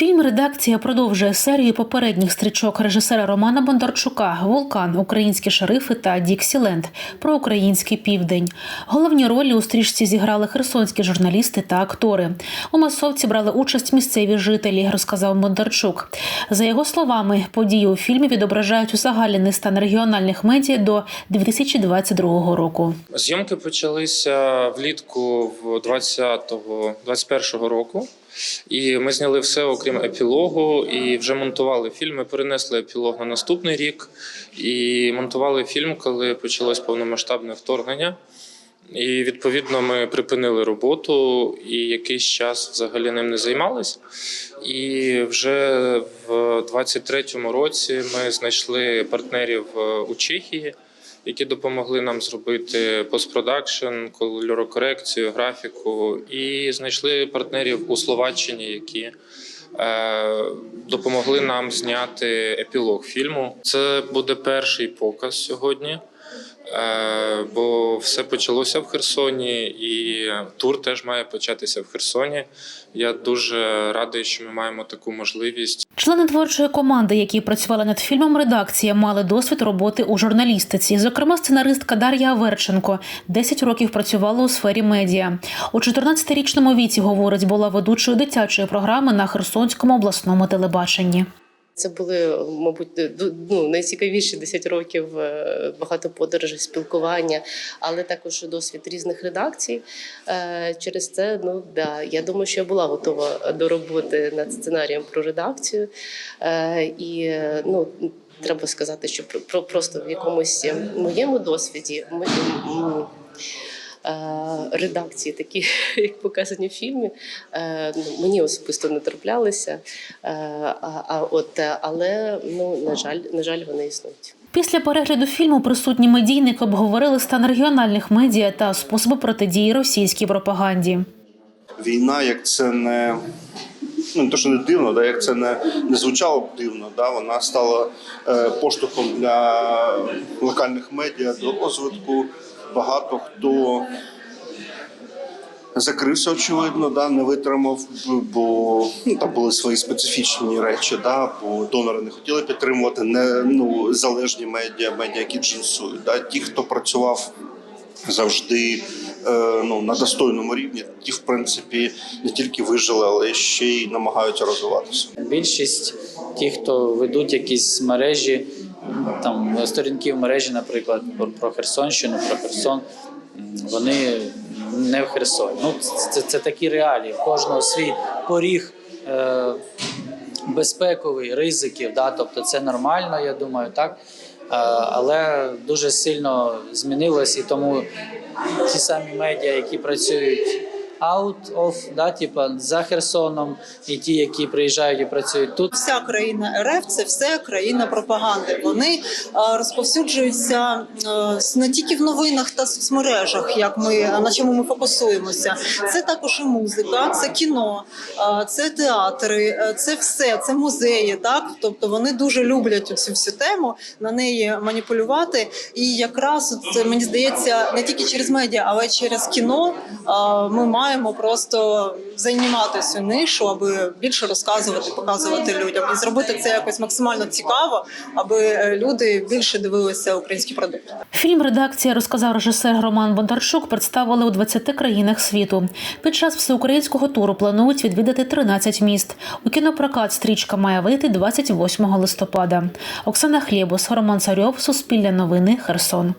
Фільм Редакція продовжує серію попередніх стрічок режисера Романа Бондарчука Вулкан, Українські шерифи та Діксіленд про український південь. Головні ролі у стрічці зіграли херсонські журналісти та актори. У масовці брали участь місцеві жителі, розказав Бондарчук. За його словами, події у фільмі відображають узагальнений стан регіональних медіа до 2022 року. Зйомки почалися влітку в 20-го, 21-го року. І ми зняли все окрім епілогу, і вже монтували фільм. Ми перенесли епілог на наступний рік і монтували фільм, коли почалось повномасштабне вторгнення. І відповідно ми припинили роботу і якийсь час взагалі ним не займалися. І вже в 23-му році ми знайшли партнерів е, у Чехії, які допомогли нам зробити постпродакшн, кольорокорекцію, графіку, і знайшли партнерів у Словаччині, які е, допомогли нам зняти епілог фільму. Це буде перший показ сьогодні. Е, Бо все почалося в Херсоні, і тур теж має початися в Херсоні. Я дуже радий, що ми маємо таку можливість. Члени творчої команди, які працювали над фільмом редакція, мали досвід роботи у журналістиці. Зокрема, сценаристка Дар'я Аверченко 10 років працювала у сфері медіа. У 14-річному віці, говорить, була ведучою дитячої програми на Херсонському обласному телебаченні. Це були, мабуть, ну, найцікавіші 10 років, е, багато подорожей, спілкування, але також досвід різних редакцій. Е, Через це, ну да, я думаю, що я була готова до роботи над сценарієм про редакцію. Е, І ну, треба сказати, що про, про просто в якомусь моєму досвіді. ми- Редакції, такі як показані в фільмі, е, ну, мені особисто не траплялися. Е, а, от, е, але ну на жаль, на жаль, вони існують. Після перегляду фільму присутні медійники обговорили стан регіональних медіа та способи протидії російській пропаганді. війна, як це не ну не то, що не дивно, да, як це не, не звучало б дивно, да, вона стала е, поштовхом для локальних медіа до розвитку. Багато хто закрився, очевидно, да, не витримав, бо ну, там були свої специфічні речі, да, бо донори не хотіли підтримувати не ну, залежні медіа, медіа, які джинсують. Да. Ті, хто працював завжди е, ну, на достойному рівні, ті, в принципі, не тільки вижили, але ще й намагаються розвиватися. Більшість ті, хто ведуть якісь мережі, там сторінки в мережі, наприклад, про- Херсонщину, про Херсон, вони не в Херсоні. Ну, це, це такі реалії. В кожного свій поріг е, безпековий, ризиків. Да? Тобто це нормально, я думаю, так. Е, але дуже сильно змінилось, і тому ті самі медіа, які працюють out of, да, типа за Херсоном, і ті, які приїжджають і працюють тут. Вся країна РФ це все країна пропаганди. Вони е, розповсюджуються е, не тільки в новинах та соцмережах, як ми на чому ми фокусуємося. Це також і музика, це кіно, е, це театри, це все, це музеї. Так, тобто вони дуже люблять цю всю тему, на неї маніпулювати. І якраз це мені здається не тільки через медіа, але через кіно. Ми маємо просто займати цю нишу, аби більше розказувати, показувати людям і зробити це якось максимально цікаво, аби е, люди більше дивилися український продукт. Фільм Редакція розказав режисер Роман Бондарчук. Представили у 20 країнах світу. Під час всеукраїнського туру планують відвідати 13 міст. У кінопрокат стрічка має вийти 28 листопада. Оксана Хлєбус, Роман Царьов, Суспільне новини, Херсон.